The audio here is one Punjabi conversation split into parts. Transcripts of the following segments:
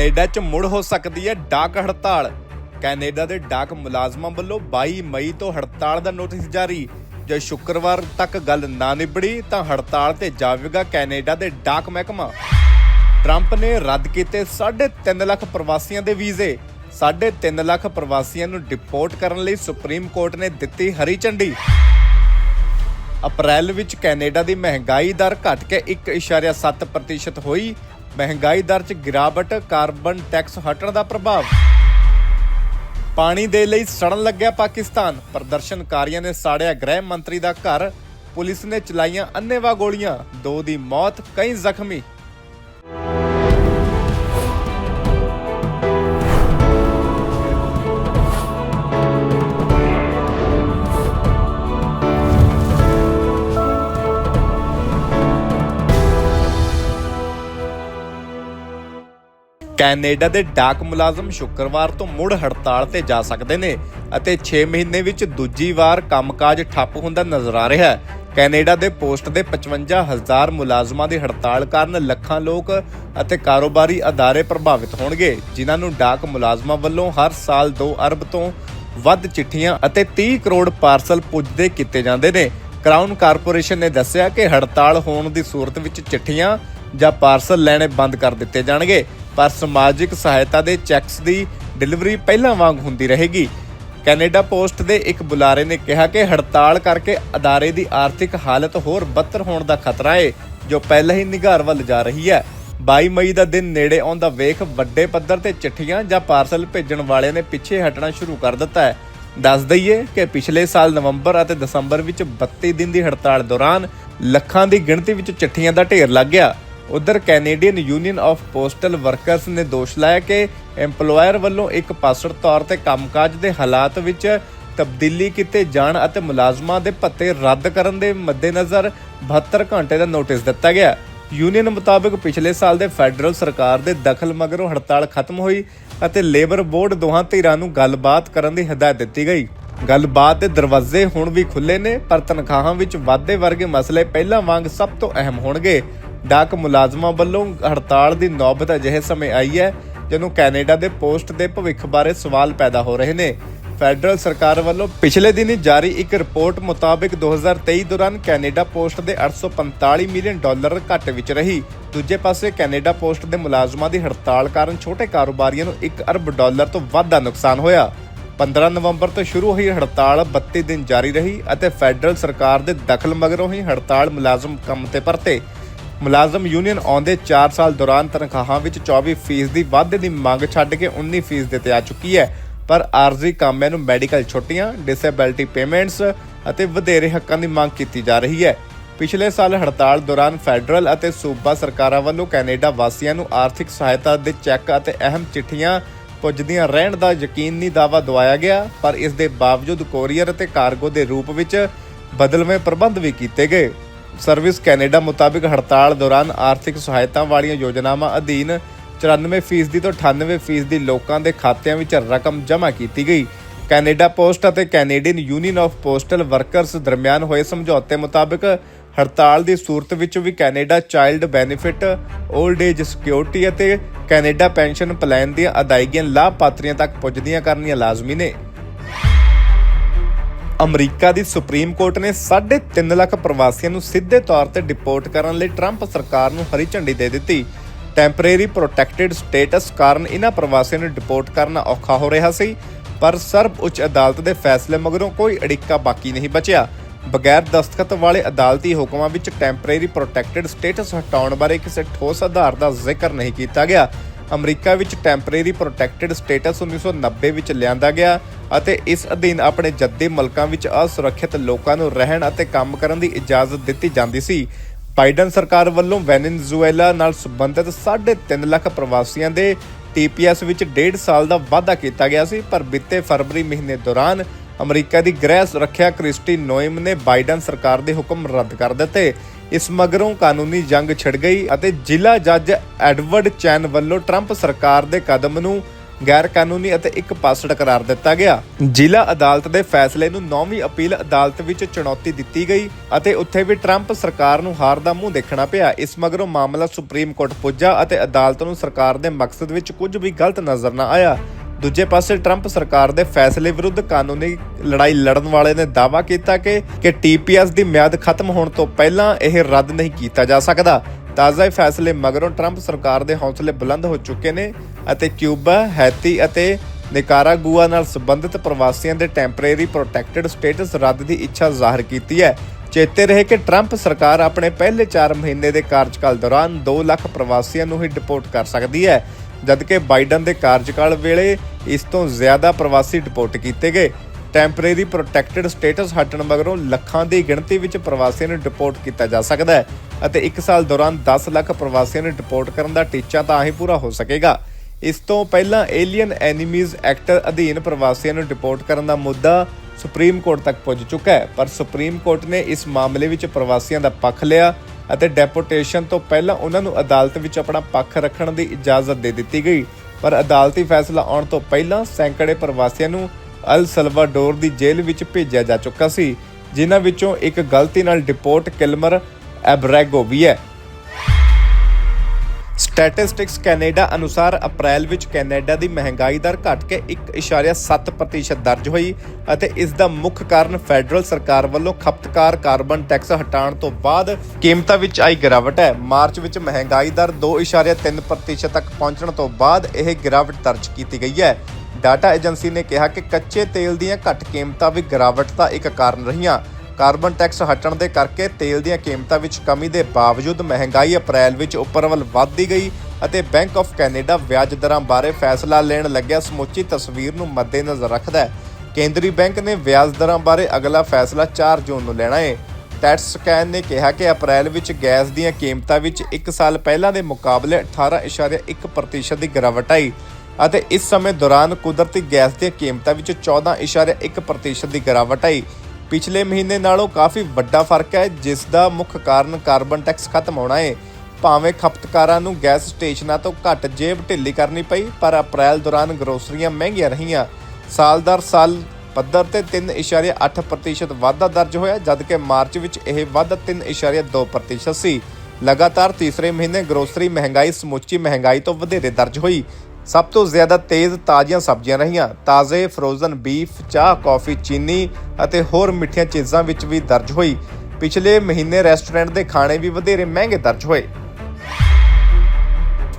ਕੈਨੇਡਾ 'ਚ ਮੁੜ ਹੋ ਸਕਦੀ ਹੈ ਡਾਕ ਹੜਤਾਲ। ਕੈਨੇਡਾ ਦੇ ਡਾਕ ਮੁਲਾਜ਼ਮਾਂ ਵੱਲੋਂ 22 ਮਈ ਤੋਂ ਹੜਤਾਲ ਦਾ ਨੋਟਿਸ ਜਾਰੀ। ਜੇ ਸ਼ੁੱਕਰਵਾਰ ਤੱਕ ਗੱਲ ਨਾ ਨਿਬੜੀ, ਤਾਂ ਹੜਤਾਲ ਤੇ ਜਾਵੇਗਾ ਕੈਨੇਡਾ ਦੇ ਡਾਕ ਮਹਿਕਮਾ। ਟਰੰਪ ਨੇ ਰੱਦ ਕੀਤੇ 3.5 ਲੱਖ ਪ੍ਰਵਾਸੀਆਂ ਦੇ ਵੀਜ਼ੇ। 3.5 ਲੱਖ ਪ੍ਰਵਾਸੀਆਂ ਨੂੰ ਡਿਪੋਰਟ ਕਰਨ ਲਈ ਸੁਪਰੀਮ ਕੋਰਟ ਨੇ ਦਿੱਤੀ ਹਰੀ ਝੰਡੀ। ਅਪ੍ਰੈਲ ਵਿੱਚ ਕੈਨੇਡਾ ਦੀ ਮਹਿੰਗਾਈ ਦਰ ਘਟ ਕੇ 1.7% ਹੋਈ ਮਹਿੰਗਾਈ ਦਰ 'ਚ ਗਿਰਾਵਟ, ਕਾਰਬਨ ਟੈਕਸ ਹਟਣ ਦਾ ਪ੍ਰਭਾਵ। ਪਾਣੀ ਦੇ ਲਈ ਸੜਨ ਲੱਗਿਆ ਪਾਕਿਸਤਾਨ। ਪ੍ਰਦਰਸ਼ਨਕਾਰੀਆਂ ਨੇ ਸਾੜਿਆ ਗ੍ਰਹਿ ਮੰਤਰੀ ਦਾ ਘਰ। ਪੁਲਿਸ ਨੇ ਚਲਾਈਆਂ ਅੰਨ੍ਹੇਵਾਹ ਗੋਲੀਆਂ। ਦੋ ਦੀ ਮੌਤ, ਕਈ ਜ਼ਖਮੀ। ਕੈਨੇਡਾ ਦੇ ਡਾਕ ਮੁਲਾਜ਼ਮ ਸ਼ੁੱਕਰਵਾਰ ਤੋਂ ਮੁੜ ਹੜਤਾਲ ਤੇ ਜਾ ਸਕਦੇ ਨੇ ਅਤੇ 6 ਮਹੀਨੇ ਵਿੱਚ ਦੂਜੀ ਵਾਰ ਕੰਮਕਾਜ ਠੱਪ ਹੁੰਦਾ ਨਜ਼ਰ ਆ ਰਿਹਾ ਹੈ। ਕੈਨੇਡਾ ਦੇ ਪੋਸਟ ਦੇ 55000 ਮੁਲਾਜ਼ਮਾਂ ਦੀ ਹੜਤਾਲ ਕਾਰਨ ਲੱਖਾਂ ਲੋਕ ਅਤੇ ਕਾਰੋਬਾਰੀ ਅਦਾਰੇ ਪ੍ਰਭਾਵਿਤ ਹੋਣਗੇ, ਜਿਨ੍ਹਾਂ ਨੂੰ ਡਾਕ ਮੁਲਾਜ਼ਮਾਂ ਵੱਲੋਂ ਹਰ ਸਾਲ 2 ਅਰਬ ਤੋਂ ਵੱਧ ਚਿੱਠੀਆਂ ਅਤੇ 30 ਕਰੋੜ ਪਾਰਸਲ ਪੁੱਜਦੇ ਕੀਤੇ ਜਾਂਦੇ ਨੇ। ਕਰਾਊਨ ਕਾਰਪੋਰੇਸ਼ਨ ਨੇ ਦੱਸਿਆ ਕਿ ਹੜਤਾਲ ਹੋਣ ਦੀ ਸੂਰਤ ਵਿੱਚ ਚਿੱਠੀਆਂ ਜਾਂ ਪਾਰਸਲ ਲੈਣੇ ਬੰਦ ਕਰ ਦਿੱਤੇ ਜਾਣਗੇ। ਪਰ ਸਮਾਜਿਕ ਸਹਾਇਤਾ ਦੇ ਚੈਕਸ ਦੀ ਡਿਲੀਵਰੀ ਪਹਿਲਾਂ ਵਾਂਗ ਹੁੰਦੀ ਰਹੇਗੀ। ਕੈਨੇਡਾ ਪੋਸਟ ਦੇ ਇੱਕ ਬੁਲਾਰੇ ਨੇ ਕਿਹਾ ਕਿ ਹੜਤਾਲ ਕਰਕੇ ਅਦਾਰੇ ਦੀ ਆਰਥਿਕ ਹਾਲਤ ਹੋਰ ਬਦਤਰ ਹੋਣ ਦਾ ਖਤਰਾ ਹੈ ਜੋ ਪਹਿਲਾਂ ਹੀ ਨਿਗਾਰ ਵੱਲ ਜਾ ਰਹੀ ਹੈ। 22 ਮਈ ਦਾ ਦਿਨ ਨੇੜੇ ਆਉਂਦਾ ਵੇਖ ਵੱਡੇ ਪੱਧਰ ਤੇ ਚਿੱਠੀਆਂ ਜਾਂ ਪਾਰਸਲ ਭੇਜਣ ਵਾਲਿਆਂ ਨੇ ਪਿੱਛੇ ਹਟਣਾ ਸ਼ੁਰੂ ਕਰ ਦਿੱਤਾ ਹੈ। ਦੱਸ ਦਈਏ ਕਿ ਪਿਛਲੇ ਸਾਲ ਨਵੰਬਰ ਅਤੇ ਦਸੰਬਰ ਵਿੱਚ 32 ਦਿਨ ਦੀ ਹੜਤਾਲ ਦੌਰਾਨ ਲੱਖਾਂ ਦੀ ਗਿਣਤੀ ਵਿੱਚ ਚਿੱਠੀਆਂ ਦਾ ਢੇਰ ਲੱਗ ਗਿਆ। ਉਧਰ Canadian Union of Postal Workers ਨੇ ਦੋਸ਼ ਲਾਇਆ ਕਿ EMPLOYER ਵੱਲੋਂ ਇੱਕ ਪਾਸੜ ਤੌਰ ਤੇ ਕੰਮਕਾਜ ਦੇ ਹਾਲਾਤ ਵਿੱਚ ਤਬਦੀਲੀ ਕੀਤੇ ਜਾਣ ਅਤੇ ਮੁਲਾਜ਼ਮਾਂ ਦੇ ਭੱਤੇ ਰੱਦ ਕਰਨ ਦੇ ਮੱਦੇਨਜ਼ਰ 72 ਘੰਟੇ ਦਾ ਨੋਟਿਸ ਦਿੱਤਾ ਗਿਆ। ਯੂਨੀਅਨ ਮੁਤਾਬਕ ਪਿਛਲੇ ਸਾਲ ਦੇ ਫੈਡਰਲ ਸਰਕਾਰ ਦੇ ਦਖਲ ਮਗਰੋਂ ਹੜਤਾਲ ਖਤਮ ਹੋਈ ਅਤੇ ਲੇਬਰ ਬੋਰਡ ਦੋਹਾਂ ਧਿਰਾਂ ਨੂੰ ਗੱਲਬਾਤ ਕਰਨ ਦੀ ਹਦਾਇਤ ਦਿੱਤੀ ਗਈ। ਗੱਲਬਾਤ ਦੇ ਦਰਵਾਜ਼ੇ ਹੁਣ ਵੀ ਖੁੱਲੇ ਨੇ, ਪਰ ਤਨਖਾਹਾਂ ਵਿੱਚ ਵਾਧੇ ਵਰਗੇ ਮਸਲੇ ਪਹਿਲਾਂ ਵਾਂਗ ਸਭ ਤੋਂ ਅਹਿਮ ਹੋਣਗੇ। ਡਾਕ ਮੁਲਾਜ਼ਮਾਂ ਵੱਲੋਂ ਹੜਤਾਲ ਦੀ ਨੌਬਤ ਅਜਿਹੇ ਸਮੇਂ ਆਈ ਹੈ, ਜਦੋਂ ਕੈਨੇਡਾ ਦੇ ਪੋਸਟ ਦੇ ਭਵਿੱਖ ਬਾਰੇ ਸਵਾਲ ਪੈਦਾ ਹੋ ਰਹੇ ਨੇ। ਫੈਡਰਲ ਸਰਕਾਰ ਵੱਲੋਂ ਪਿਛਲੇ ਦਿਨੀ ਜਾਰੀ ਇੱਕ ਰਿਪੋਰਟ ਮੁਤਾਬਕ 2023 ਦੌਰਾਨ ਕੈਨੇਡਾ ਪੋਸਟ ਦੇ 845 ਮਿਲੀਅਨ ਡਾਲਰ ਘੱਟ ਵਿੱਚ ਰਹੀ। ਦੂਜੇ ਪਾਸੇ ਕੈਨੇਡਾ ਪੋਸਟ ਦੇ ਮੁਲਾਜ਼ਮਾਂ ਦੀ ਹੜਤਾਲ ਕਾਰਨ ਛੋਟੇ ਕਾਰੋਬਾਰੀਆਂ ਨੂੰ 1 ਅਰਬ ਡਾਲਰ ਤੋਂ ਵੱਧ ਦਾ ਨੁਕਸਾਨ ਹੋਇਆ। 15 ਨਵੰਬਰ ਤੋਂ ਸ਼ੁਰੂ ਹੋਈ ਹੜਤਾਲ 32 ਦਿਨ ਜਾਰੀ ਰਹੀ ਅਤੇ ਫੈਡਰਲ ਸਰਕਾਰ ਦੇ ਦਖਲ ਮਗਰੋਂ ਹੀ ਹੜਤਾਲ ਮੁਲਾਜ਼ਮ ਕੰਮ ਤੇ ਪਰਤੇ। ਮੁਲਾਜ਼ਮ ਯੂਨੀਅਨ ਆਉਂਦੇ 4 ਸਾਲ ਦੌਰਾਨ ਤਨਖਾਹਾਂ ਵਿੱਚ 24% ਦੀ ਵਾਧੇ ਦੀ ਮੰਗ ਛੱਡ ਕੇ 19% ਤੇ ਆ ਚੁੱਕੀ ਹੈ। ਪਰ ਆਰਜ਼ੀ ਕਾਮਿਆਂ ਨੂੰ ਮੈਡੀਕਲ ਛੁੱਟੀਆਂ ਡਿਸੇਬਿਲਟੀ ਪੇਮੈਂਟਸ ਅਤੇ ਵਧੇਰੇ ਹੱਕਾਂ ਦੀ ਮੰਗ ਕੀਤੀ ਜਾ ਰਹੀ ਹੈ। ਪਿਛਲੇ ਸਾਲ ਹੜਤਾਲ ਦੌਰਾਨ ਫੈਡਰਲ ਅਤੇ ਸੂਬਾ ਸਰਕਾਰਾਂ ਵੱਲੋਂ ਕੈਨੇਡਾ ਵਾਸੀਆਂ ਨੂੰ ਆਰਥਿਕ ਸਹਾਇਤਾ ਦੇ ਚੈੱਕ ਅਤੇ ਅਹਿਮ ਚਿੱਠੀਆਂ ਪੁੱਜਦੀਆਂ ਰਹਿਣ ਦਾ ਯਕੀਨੀ ਦਾਅਵਾ ਦਵਾਇਆ ਗਿਆ, ਪਰ ਇਸ ਦੇ ਬਾਵਜੂਦ ਕੋਰੀਅਰ ਅਤੇ ਕਾਰਗੋ ਦੇ ਰੂਪ ਵਿੱਚ ਬਦਲਵੇਂ ਪ੍ਰਬੰਧ ਵੀ ਕੀਤੇ ਗਏ। ਸਰਵਿਸ ਕੈਨੇਡਾ ਮੁਤਾਬਕ ਹੜਤਾਲ ਦੌਰਾਨ ਆਰਥਿਕ ਸਹਾਇਤਾ ਵਾਲੀਆਂ ਯੋਜਨਾਵਾਂ ਅਧੀਨ 94% ਤੋਂ 98% ਦੀ ਲੋਕਾਂ ਦੇ ਖਾਤਿਆਂ ਵਿੱਚ ਰਕਮ ਜਮ੍ਹਾਂ ਕੀਤੀ ਗਈ। ਕੈਨੇਡਾ ਪੋਸਟ ਅਤੇ Canadian Union of Postal Workers ਦਰਮਿਆਨ ਹੋਏ ਸਮਝੌਤੇ ਮੁਤਾਬਕ ਹੜਤਾਲ ਦੀ ਸੂਰਤ ਵਿੱਚ ਵੀ Canada Child Benefit Old Age Security ਅਤੇ ਕੈਨੇਡਾ ਪੈਨਸ਼ਨ ਪਲਾਨ ਦੀਆਂ ਅਦਾਇਗੀਆਂ ਲਾਭਪਾਤਰੀਆਂ ਤੱਕ ਪੁੱਜਦੀਆਂ ਕਰਨੀਆਂ ਲਾਜ਼ਮੀ ਨੇ। ਅਮਰੀਕਾ ਦੀ ਸੁਪਰੀਮ ਕੋਰਟ ਨੇ 3.5 ਲੱਖ ਪ੍ਰਵਾਸੀਆਂ ਨੂੰ ਸਿੱਧੇ ਤੌਰ ਤੇ ਡਿਪੋਰਟ ਕਰਨ ਲਈ ਟਰੰਪ ਸਰਕਾਰ ਨੂੰ ਹਰੀ ਝੰਡੀ ਦੇ ਦਿੱਤੀ। ਟੈਂਪਰੇਰੀ ਪ੍ਰੋਟੈਕਟਿਡ ਸਟੇਟਸ ਕਾਰਨ ਇਹਨਾਂ ਪ੍ਰਵਾਸੀਆਂ ਨੂੰ ਡਿਪੋਰਟ ਕਰਨਾ ਔਖਾ ਹੋ ਰਿਹਾ ਸੀ, ਪਰ ਸਰਬ ਉੱਚ ਅਦਾਲਤ ਦੇ ਫੈਸਲੇ ਮਗਰੋਂ ਕੋਈ ਅੜਿੱਕਾ ਬਾਕੀ ਨਹੀਂ ਬਚਿਆ। ਬਗੈਰ ਦਸਤਖਤ ਵਾਲੇ ਅਦਾਲਤੀ ਹੁਕਮਾਂ ਵਿੱਚ ਟੈਂਪਰੇਰੀ ਪ੍ਰੋਟੈਕਟਿਡ ਸਟੇਟਸ ਹਟਾਉਣ ਬਾਰੇ ਕਿਸੇ ਠੋਸ ਆਧਾਰ ਦਾ ਜ਼ਿਕਰ ਨਹੀਂ ਕੀਤਾ ਗਿਆ। ਅਮਰੀਕਾ ਵਿੱਚ ਟੈਂਪਰੇਰੀ ਪ੍ਰੋਟੈਕਟਿਡ ਸਟੇਟਸ 1990 ਵਿੱਚ ਲਿਆਂਦਾ ਗਿਆ। ਅਤੇ ਇਸ ਅਧੀਨ ਆਪਣੇ ਜੱਦੀ ਮੁਲਕਾਂ ਵਿੱਚ ਅਸੁਰੱਖਿਅਤ ਲੋਕਾਂ ਨੂੰ ਰਹਿਣ ਅਤੇ ਕੰਮ ਕਰਨ ਦੀ ਇਜਾਜ਼ਤ ਦਿੱਤੀ ਜਾਂਦੀ ਸੀ। ਬਾਈਡਨ ਸਰਕਾਰ ਵੱਲੋਂ ਵੈਨੇਜ਼ੁਏਲਾ ਨਾਲ ਸੰਬੰਧਿਤ 3.5 ਲੱਖ ਪ੍ਰਵਾਸੀਆਂ ਦੇ ਟੀਪੀਐਸ ਵਿੱਚ 1.5 ਸਾਲ ਦਾ ਵਾਅਦਾ ਕੀਤਾ ਗਿਆ ਸੀ, ਪਰ ਬੀਤੇ ਫਰਵਰੀ ਮਹੀਨੇ ਦੌਰਾਨ ਅਮਰੀਕਾ ਦੀ ਗ੍ਰਹਿ ਸੁਰੱਖਿਆ ਕ੍ਰਿਸਟੀ ਨੋਇਮ ਨੇ ਬਾਈਡਨ ਸਰਕਾਰ ਦੇ ਹੁਕਮ ਰੱਦ ਕਰ ਦਿੱਤੇ। ਇਸ ਮਗਰੋਂ ਕਾਨੂੰਨੀ ਜੰਗ ਛਿੜ ਗਈ ਅਤੇ ਜ਼ਿਲ੍ਹਾ ਜੱਜ ਐਡਵਰਡ ਚੈਨ ਵੱਲੋਂ ਟਰੰਪ ਸਰਕਾਰ ਦੇ ਕਦਮ ਨੂੰ ਗੈਰ ਕਾਨੂੰਨੀ ਅਤੇ ਇੱਕ ਪਾਸੜ ਕਰਾਰ ਦਿੱਤਾ ਗਿਆ। ਜ਼ਿਲ੍ਹਾ ਅਦਾਲਤ ਦੇ ਫੈਸਲੇ ਨੂੰ 9ਵੀਂ ਅਪੀਲ ਅਦਾਲਤ ਵਿੱਚ ਚੁਣੌਤੀ ਦਿੱਤੀ ਗਈ ਅਤੇ ਉੱਥੇ ਵੀ ਟਰੰਪ ਸਰਕਾਰ ਨੂੰ ਹਾਰ ਦਾ ਮੂੰਹ ਦੇਖਣਾ ਪਿਆ। ਇਸ ਮਗਰੋਂ ਮਾਮਲਾ ਸੁਪਰੀਮ ਕੋਰਟ ਪੁੱਜਾ ਅਤੇ ਅਦਾਲਤ ਨੂੰ ਸਰਕਾਰ ਦੇ ਮਕਸਦ ਵਿੱਚ ਕੁਝ ਵੀ ਗਲਤ ਨਜ਼ਰ ਨਾ ਆਇਆ। ਦੂਜੇ ਪਾਸੇ ਟਰੰਪ ਸਰਕਾਰ ਦੇ ਫੈਸਲੇ ਵਿਰੁੱਧ ਕਾਨੂੰਨੀ ਲੜਾਈ ਲੜਨ ਵਾਲੇ ਨੇ ਦਾਅਵਾ ਕੀਤਾ ਕਿ ਕਿ ਟੀਪੀਐਸ ਦੀ ਮਿਆਦ ਖਤਮ ਹੋਣ ਤੋਂ ਪਹਿਲਾਂ ਇਹ ਰੱਦ ਨਹੀਂ ਕੀਤਾ ਜਾ ਸਕਦਾ। ਤਾਜ਼ਾ ਇਹ ਫੈਸਲੇ ਮਗਰੋਂ ਟਰੰਪ ਸਰਕਾਰ ਦੇ ਹੌਸਲੇ ਬੁਲੰਦ ਹੋ ਚੁੱਕੇ ਨੇ ਅਤੇ ਕਿਊਬਾ, ਹੈਤੀ ਅਤੇ ਨਿਕਾਰਾਗੂਆ ਨਾਲ ਸੰਬੰਧਿਤ ਪ੍ਰਵਾਸੀਆਂ ਦੇ ਟੈਂਪਰੇਰੀ ਪ੍ਰੋਟੈਕਟਡ ਸਟੇਟਸ ਰੱਦ ਦੀ ਇੱਛਾ ਜ਼ਾਹਰ ਕੀਤੀ ਹੈ। ਚੇਤੇ ਰਹੇ ਕਿ ਟਰੰਪ ਸਰਕਾਰ ਆਪਣੇ ਪਹਿਲੇ 4 ਮਹੀਨੇ ਦੇ ਕਾਰਜਕਾਲ ਦੌਰਾਨ 2 ਲੱਖ ਪ੍ਰਵਾਸੀਆਂ ਨੂੰ ਹੀ ਡਿਪੋਰਟ ਕਰ ਸਕਦੀ ਹੈ, ਜਦਕਿ ਬਾਈਡਨ ਦੇ ਕਾਰਜਕਾਲ ਵੇਲੇ ਇਸ ਤੋਂ ਜ਼ਿਆਦਾ ਪ੍ਰਵਾਸੀ ਡਿਪੋਰਟ ਕੀਤੇ ਗਏ। ਟੈਂਪਰੇਰੀ ਪ੍ਰੋਟੈਕਟਡ ਸਟੇਟਸ ਹਟਣ ਮਗਰੋਂ ਲੱਖਾਂ ਦੀ ਗਿਣਤੀ ਵਿੱਚ ਪ੍ਰਵਾਸੀਆਂ ਨੂੰ ਡਿਪੋਰਟ ਕੀਤਾ ਜਾ ਸਕਦਾ ਹੈ। ਅਤੇ 1 ਸਾਲ ਦੌਰਾਨ 10 ਲੱਖ ਪ੍ਰਵਾਸੀਆਂ ਨੂੰ ਡਿਪੋਰਟ ਕਰਨ ਦਾ ਟੀਚਾ ਤਾਂ ਹੀ ਪੂਰਾ ਹੋ ਸਕੇਗਾ। ਇਸ ਤੋਂ ਪਹਿਲਾਂ ਏਲੀਅਨ ਐਨੀਮੀਜ਼ ਐਕਟ ਅਧੀਨ ਪ੍ਰਵਾਸੀਆਂ ਨੂੰ ਡਿਪੋਰਟ ਕਰਨ ਦਾ ਮੁੱਦਾ ਸੁਪਰੀਮ ਕੋਰਟ ਤੱਕ ਪਹੁੰਚ ਚੁੱਕਾ ਹੈ, ਪਰ ਸੁਪਰੀਮ ਕੋਰਟ ਨੇ ਇਸ ਮਾਮਲੇ ਵਿੱਚ ਪ੍ਰਵਾਸੀਆਂ ਦਾ ਪੱਖ ਲਿਆ ਅਤੇ ਡੈਪੋਟੇਸ਼ਨ ਤੋਂ ਪਹਿਲਾਂ ਉਹਨਾਂ ਨੂੰ ਅਦਾਲਤ ਵਿੱਚ ਆਪਣਾ ਪੱਖ ਰੱਖਣ ਦੀ ਇਜਾਜ਼ਤ ਦੇ ਦਿੱਤੀ ਗਈ। ਪਰ ਅਦਾਲਤੀ ਫੈਸਲਾ ਆਉਣ ਤੋਂ ਪਹਿਲਾਂ ਸੈਂਕੜੇ ਪ੍ਰਵਾਸੀਆਂ ਨੂੰ ਅਲ ਸਲਵਾਡੋਰ ਦੀ ਜੇਲ੍ਹ ਵਿੱਚ ਭੇਜਿਆ ਜਾ ਚੁੱਕਾ ਸੀ, ਜਿਨ੍ਹਾਂ ਵਿੱਚੋਂ ਇੱਕ ਗਲਤੀ ਨਾਲ ਡਿਪੋਰਟ ਕਿਲਮਰ ਐਬਰੈਗੋ ਵੀ ਹੈ ਸਟੈਟਿਸਟਿਕਸ ਕੈਨੇਡਾ ਅਨੁਸਾਰ ਅਪ੍ਰੈਲ ਵਿੱਚ ਕੈਨੇਡਾ ਦੀ ਮਹਿੰਗਾਈ ਦਰ ਘਟ ਕੇ 1.7% ਦਰਜ ਹੋਈ ਅਤੇ ਇਸ ਦਾ ਮੁੱਖ ਕਾਰਨ ਫੈਡਰਲ ਸਰਕਾਰ ਵੱਲੋਂ ਖਪਤਕਾਰ ਕਾਰਬਨ ਟੈਕਸ ਹਟਾਉਣ ਤੋਂ ਬਾਅਦ ਕੀਮਤਾਂ ਵਿੱਚ ਆਈ ਗਿਰਾਵਟ ਹੈ। ਮਾਰਚ ਵਿੱਚ ਮਹਿੰਗਾਈ ਦਰ 2.3% ਤੱਕ ਪਹੁੰਚਣ ਤੋਂ ਬਾਅਦ ਇਹ ਗਿਰਾਵਟ ਦਰਜ ਕੀਤੀ ਗਈ ਹੈ। ਡਾਟਾ ਏਜੰਸੀ ਨੇ ਕਿਹਾ ਕਿ ਕੱਚੇ ਤੇਲ ਦੀਆਂ ਘੱਟ ਕੀਮਤਾਂ ਵੀ ਗਿਰਾਵਟ ਦਾ ਇੱਕ ਕਾਰਨ ਰਹੀਆਂ। ਕਾਰਬਨ ਟੈਕਸ ਹਟਣ ਦੇ ਕਰਕੇ ਤੇਲ ਦੀਆਂ ਕੀਮਤਾਂ ਵਿੱਚ ਕਮੀ ਦੇ ਬਾਵਜੂਦ ਮਹਿੰਗਾਈ ਅਪ੍ਰੈਲ ਵਿੱਚ ਉੱਪਰ ਵੱਲ ਵੱਧਦੀ ਗਈ ਅਤੇ ਬੈਂਕ ਆਫ ਕੈਨੇਡਾ ਵਿਆਜ ਦਰਾਂ ਬਾਰੇ ਫੈਸਲਾ ਲੈਣ ਲੱਗਿਆ ਸਮੁੱਚੀ ਤਸਵੀਰ ਨੂੰ ਮੱਦੇਨਜ਼ਰ ਰੱਖਦਾ ਹੈ। ਕੇਂਦਰੀ ਬੈਂਕ ਨੇ ਵਿਆਜ ਦਰਾਂ ਬਾਰੇ ਅਗਲਾ ਫੈਸਲਾ 4 ਜੂਨ ਨੂੰ ਲੈਣਾ ਹੈ। ਟੈਟਸ ਸਕੈਨ ਨੇ ਕਿਹਾ ਕਿ ਅਪ੍ਰੈਲ ਵਿੱਚ ਗੈਸ ਦੀਆਂ ਕੀਮਤਾਂ ਵਿੱਚ 1 ਸਾਲ ਪਹਿਲਾਂ ਦੇ ਮੁਕਾਬਲੇ 18.1% ਦੀ ਗਿਰਾਵਟ ਆਈ ਅਤੇ ਇਸ ਸਮੇਂ ਦੌਰਾਨ ਕੁਦਰਤੀ ਗੈਸ ਦੀਆਂ ਕੀਮਤਾਂ ਵਿੱਚ 14.1% ਦੀ ਗਿਰਾਵਟ ਆਈ। ਪਿਛਲੇ ਮਹੀਨੇ ਨਾਲੋਂ ਕਾਫੀ ਵੱਡਾ ਫ਼ਰਕ ਹੈ, ਜਿਸ ਦਾ ਮੁੱਖ ਕਾਰਨ ਕਾਰਬਨ ਟੈਕਸ ਖਤਮ ਹੋਣਾ ਹੈ ਭਾਵੇਂ ਖਪਤਕਾਰਾਂ ਨੂੰ ਗੈਸ ਸਟੇਸ਼ਨਾਂ ਤੋਂ ਘੱਟ ਜੇਬ ਢਿੱਲੀ ਕਰਨੀ ਪਈ, ਪਰ ਅਪ੍ਰੈਲ ਦੌਰਾਨ ਗਰੋਸਰੀਆਂ ਮਹਿੰਗੀਆਂ ਰਹੀਆਂ। ਸਾਲ-ਦਰ ਸਾਲ ਪੱਧਰ ਤੇ 3.8% ਵਾਧਾ ਦਰਜ ਹੋਇਆ ਜਦਕਿ ਮਾਰਚ ਵਿੱਚ ਇਹ ਵਾਧਾ 3.2% ਸੀ। ਲਗਾਤਾਰ ਤੀਸਰੇ ਮਹੀਨੇ ਗਰੋਸਰੀ ਮਹਿੰਗਾਈ ਸਮੁੱਚੀ ਮਹਿੰਗਾਈ ਤੋਂ ਵਧੇਰੇ ਦਰਜ ਹੋਈ। ਸਭ ਤੋਂ ਜ਼ਿਆਦਾ ਤੇਜ਼ ਤਾਜ਼ੀਆਂ ਸਬਜ਼ੀਆਂ ਰਹੀਆਂ। ਤਾਜ਼ੇ ਫਰੋਜ਼ਨ ਬੀਫ ਚਾਹ, ਕੌਫੀ, ਚੀਨੀ ਅਤੇ ਹੋਰ ਮਿੱਠੀਆਂ ਚੀਜ਼ਾਂ ਵਿੱਚ ਵੀ ਦਰਜ ਹੋਈ। ਪਿਛਲੇ ਮਹੀਨੇ ਰੈਸਟੋਰੈਂਟ ਦੇ ਖਾਣੇ ਵੀ ਵਧੇਰੇ ਮਹਿੰਗੇ ਦਰਜ ਹੋਏ।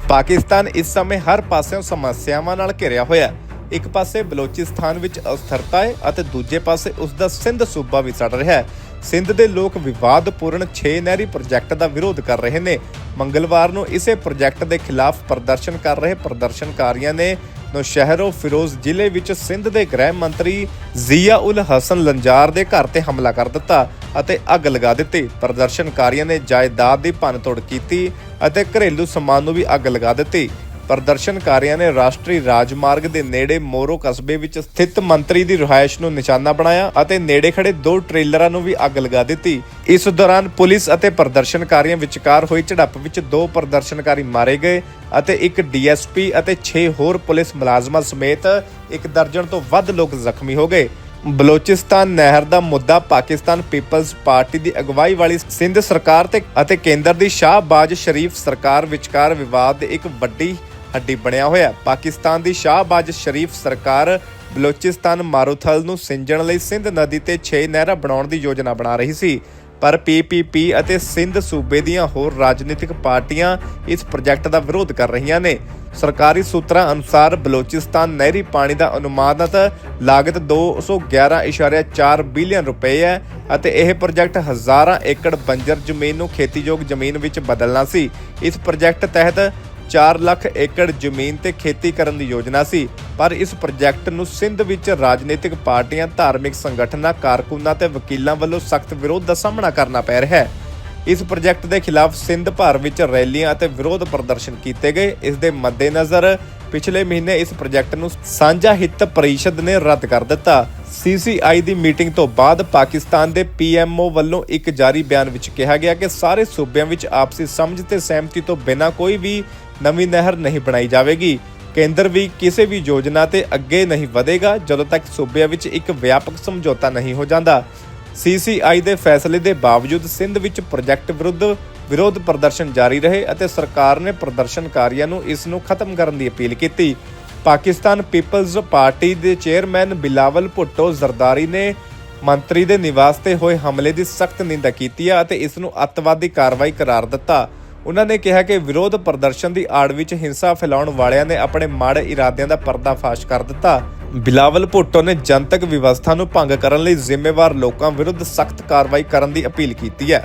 ਪਾਕਿਸਤਾਨ ਇਸ ਸਮੇਂ ਹਰ ਪਾਸਿਓਂ ਸਮੱਸਿਆਵਾਂ ਨਾਲ ਘਿਰਿਆ ਹੋਇਆ ਹੈ। ਇੱਕ ਪਾਸੇ ਬਲੋਚਿਸਤਾਨ ਵਿੱਚ ਅਸਥਿਰਤਾ ਹੈ ਅਤੇ ਦੂਜੇ ਪਾਸੇ ਉਸ ਦਾ ਸਿੰਧ ਸੂਬਾ ਵੀ ਸੜ ਰਿਹਾ ਹੈ। ਸਿੰਧ ਦੇ ਲੋਕ ਵਿਵਾਦਪੂਰਨ 6 ਨਹਿਰੀ ਪ੍ਰੋਜੈਕਟ ਦਾ ਵਿਰੋਧ ਕਰ ਰਹੇ ਨੇ। ਮੰਗਲਵਾਰ ਨੂੰ ਇਸੇ ਪ੍ਰੋਜੈਕਟ ਦੇ ਖਿਲਾਫ ਪ੍ਰਦਰਸ਼ਨ ਕਰ ਰਹੇ ਪ੍ਰਦਰਸ਼ਨਕਾਰੀਆਂ ਨੇ ਨੌਸ਼ਹਿਰੋ ਫਿਰੋਜ਼ ਜ਼ਿਲ੍ਹੇ ਵਿੱਚ ਸਿੰਧ ਦੇ ਗ੍ਰਹਿ ਮੰਤਰੀ ਜ਼ੀਆ ਉਲ ਹਸਨ ਲੰਜਾਰ ਦੇ ਘਰ ਤੇ ਹਮਲਾ ਕਰ ਦਿੱਤਾ ਅਤੇ ਅੱਗ ਲਗਾ ਦਿੱਤੀ। ਪ੍ਰਦਰਸ਼ਨਕਾਰੀਆਂ ਨੇ ਜਾਇਦਾਦ ਦੀ ਭੰਨਤੋੜ ਕੀਤੀ ਅਤੇ ਘਰੇਲੂ ਸਮਾਨ ਨੂੰ ਵੀ ਅੱਗ ਲਗਾ ਦਿੱਤੀ। ਪ੍ਰਦਰਸ਼ਨਕਾਰੀਆਂ ਨੇ ਰਾਸ਼ਟਰੀ ਰਾਜਮਾਰਗ ਦੇ ਨੇੜੇ ਮੋਰੋ ਕਸਬੇ ਵਿੱਚ ਸਥਿਤ ਮੰਤਰੀ ਦੀ ਰਿਹਾਇਸ਼ ਨੂੰ ਨਿਸ਼ਾਨਾ ਬਣਾਇਆ ਅਤੇ ਨੇੜੇ ਖੜੇ ਦੋ ਟ੍ਰੇਲਰਾਂ ਨੂੰ ਵੀ ਅੱਗ ਲਗਾ ਦਿੱਤੀ। ਇਸ ਦੌਰਾਨ ਪੁਲਿਸ ਅਤੇ ਪ੍ਰਦਰਸ਼ਨਕਾਰੀਆਂ ਵਿਚਕਾਰ ਹੋਈ ਝੜਪ ਵਿੱਚ ਦੋ ਪ੍ਰਦਰਸ਼ਨਕਾਰੀ ਮਾਰੇ ਗਏ ਅਤੇ ਇੱਕ ਡੀਐਸਪੀ ਅਤੇ 6 ਹੋਰ ਪੁਲਿਸ ਮੁਲਾਜ਼ਮਾਂ ਸਮੇਤ ਇੱਕ ਦਰਜਨ ਤੋਂ ਵੱਧ ਲੋਕ ਜ਼ਖਮੀ ਹੋ ਗਏ। ਬਲੋਚਿਸਤਾਨ ਨਹਿਰ ਦਾ ਮੁੱਦਾ ਪਾਕਿਸਤਾਨ ਪੀਪਲਜ਼ ਪਾਰਟੀ ਦੀ ਅਗਵਾਈ ਵਾਲੀ ਸਿੰਧ ਸਰਕਾਰ ਤੇ ਅਤੇ ਕੇਂਦਰ ਦੀ ਸ਼ਾਹਬਾਜ਼ ਸ਼ਰੀਫ ਸਰਕਾਰ ਵਿਚਕਾਰ ਵਿਵਾਦ ਦੀ ਇੱਕ ਵੱਡੀ ਹੱਡੀ ਬਣਿਆ ਹੋਇਆ ਪਾਕਿਸਤਾਨ ਦੀ ਸ਼ਾਹਬਾਜ਼ ਸ਼ਰੀਫ ਸਰਕਾਰ ਬਲੋਚਿਸਤਾਨ ਮਾਰੂਥਲ ਨੂੰ ਸਿੰਜਣ ਲਈ ਸਿੰਧ ਨਦੀ ਤੇ 6 ਨਹਿਰਾਂ ਬਣਾਉਣ ਦੀ ਯੋਜਨਾ ਬਣਾ ਰਹੀ ਸੀ। ਪਰ ਪੀਪੀਪੀ ਅਤੇ ਸਿੰਧ ਸੂਬੇ ਦੀਆਂ ਹੋਰ ਰਾਜਨੀਤਿਕ ਪਾਰਟੀਆਂ ਇਸ ਪ੍ਰੋਜੈਕਟ ਦਾ ਵਿਰੋਧ ਕਰ ਰਹੀਆਂ ਨੇ। ਸਰਕਾਰੀ ਸੂਤਰਾਂ ਅਨੁਸਾਰ ਬਲੋਚਿਸਤਾਨ ਨਹਿਰੀ ਪਾਣੀ ਦਾ ਅਨੁਮਾਨਿਤ ਲਾਗਤ 211.4 ਬਿਲੀਅਨ ਰੁਪਏ ਹੈ ਅਤੇ ਇਹ ਪ੍ਰੋਜੈਕਟ ਹਜ਼ਾਰਾਂ ਏਕੜ ਬੰਜਰ ਜ਼ਮੀਨ ਨੂੰ ਖੇਤੀਯੋਗ ਜ਼ਮੀਨ ਵਿੱਚ ਬਦਲਣਾ ਸੀ। ਇਸ ਪ੍ਰੋਜੈਕਟ ਤਹਿਤ 4 ਲੱਖ ਏਕੜ ਜ਼ਮੀਨ ਤੇ ਖੇਤੀ ਕਰਨ ਦੀ ਯੋਜਨਾ ਸੀ, ਪਰ ਇਸ ਪ੍ਰੋਜੈਕਟ ਨੂੰ ਸਿੰਧ ਵਿੱਚ ਰਾਜਨੀਤਿਕ ਪਾਰਟੀਆਂ, ਧਾਰਮਿਕ ਸੰਗਠਨਾਂ, ਕਾਰਕੁਨਾਂ ਤੇ ਵਕੀਲਾਂ ਵੱਲੋਂ ਸਖਤ ਵਿਰੋਧ ਦਾ ਸਾਹਮਣਾ ਕਰਨਾ ਪੈ ਰਿਹਾ ਹੈ। ਇਸ ਪ੍ਰੋਜੈਕਟ ਦੇ ਖਿਲਾਫ ਸਿੰਧ ਭਰ ਵਿੱਚ ਰੈਲੀਆਂ ਅਤੇ ਵਿਰੋਧ ਪ੍ਰਦਰਸ਼ਨ ਕੀਤੇ ਗਏ। ਇਸ ਦੇ ਮੱਦੇਨਜ਼ਰ ਪਿਛਲੇ ਮਹੀਨੇ ਇਸ ਪ੍ਰੋਜੈਕਟ ਨੂੰ ਸਾਂਝਾ ਹਿੱਤ ਪਰਿਸ਼ਦ ਨੇ ਰੱਦ ਕਰ ਦਿੱਤਾ। ਸੀਸੀਆਈ ਦੀ ਮੀਟਿੰਗ ਤੋਂ ਬਾਅਦ ਪਾਕਿਸਤਾਨ ਦੇ ਪੀਐਮਓ ਵੱਲੋਂ ਇੱਕ ਜਾਰੀ ਬਿਆਨ ਵਿੱਚ ਕਿਹਾ ਗਿਆ ਕਿ ਸਾਰੇ ਸੂਬਿਆਂ ਵਿੱਚ ਆਪਸੀ ਸਮਝ ਤੇ ਸਹਿਮਤੀ ਤੋਂ ਬਿਨਾਂ ਕੋਈ ਵੀ ਨਵੀਂ ਨਹਿਰ ਨਹੀਂ ਬਣਾਈ ਜਾਵੇਗੀ। ਕੇਂਦਰ ਵੀ ਕਿਸੇ ਵੀ ਯੋਜਨਾ ਤੇ ਅੱਗੇ ਨਹੀਂ ਵਧੇਗਾ, ਜਦੋਂ ਤੱਕ ਸੂਬਿਆਂ ਵਿੱਚ ਇੱਕ ਵਿਆਪਕ ਸਮਝੌਤਾ ਨਹੀਂ ਹੋ ਜਾਂਦਾ। ਸੀਸੀਆਈ ਦੇ ਫੈਸਲੇ ਦੇ ਬਾਵਜੂਦ ਸਿੰਧ ਵਿੱਚ ਪ੍ਰੋਜੈਕਟ ਵਿਰੁੱਧ ਵਿਰੋਧ ਪ੍ਰਦਰਸ਼ਨ ਜਾਰੀ ਰਹੇ ਅਤੇ ਸਰਕਾਰ ਨੇ ਪ੍ਰਦਰਸ਼ਨਕਾਰੀਆਂ ਨੂੰ ਇਸ ਨੂੰ ਖਤਮ ਕਰਨ ਦੀ ਅਪੀਲ ਕੀਤੀ। ਪਾਕਿਸਤਾਨ ਪੀਪਲਜ਼ ਪਾਰਟੀ ਦੇ ਚੇਅਰਮੈਨ ਬਿਲਾਵਲ ਭੁੱਟੋ ਜ਼ਰਦਾਰੀ ਨੇ ਮੰਤਰੀ ਦੇ ਨਿਵਾਸ ਤੇ ਹੋਏ ਹਮਲੇ ਦੀ ਸਖਤ ਨਿੰਦਾ ਕੀਤੀ ਹੈ ਅਤੇ ਇਸ ਨੂੰ ਅੱਤਵਾਦੀ ਕਾਰਵਾਈ ਕਰਾਰ ਦਿੱਤਾ। ਉਹਨਾਂ ਨੇ ਕਿਹਾ ਕਿ ਵਿਰੋਧ ਪ੍ਰਦਰਸ਼ਨ ਦੀ ਆੜ ਵਿੱਚ ਹਿੰਸਾ ਫੈਲਾਉਣ ਵਾਲਿਆਂ ਨੇ ਆਪਣੇ ਮਾੜੇ ਇਰਾਦਿਆਂ ਦਾ ਪਰਦਾਫਾਸ਼ ਕਰ ਦਿੱਤਾ। ਬਿਲਾਵਲ ਭੁੱਟੋ ਨੇ ਜਨਤਕ ਵਿਵਸਥਾ ਨੂੰ ਭੰਗ ਕਰਨ ਲਈ ਜ਼ਿੰਮੇਵਾਰ ਲੋਕਾਂ ਵਿਰੁੱਧ ਸਖਤ ਕਾਰਵਾਈ ਕਰਨ ਦੀ ਅਪੀਲ ਕੀਤੀ ਹੈ।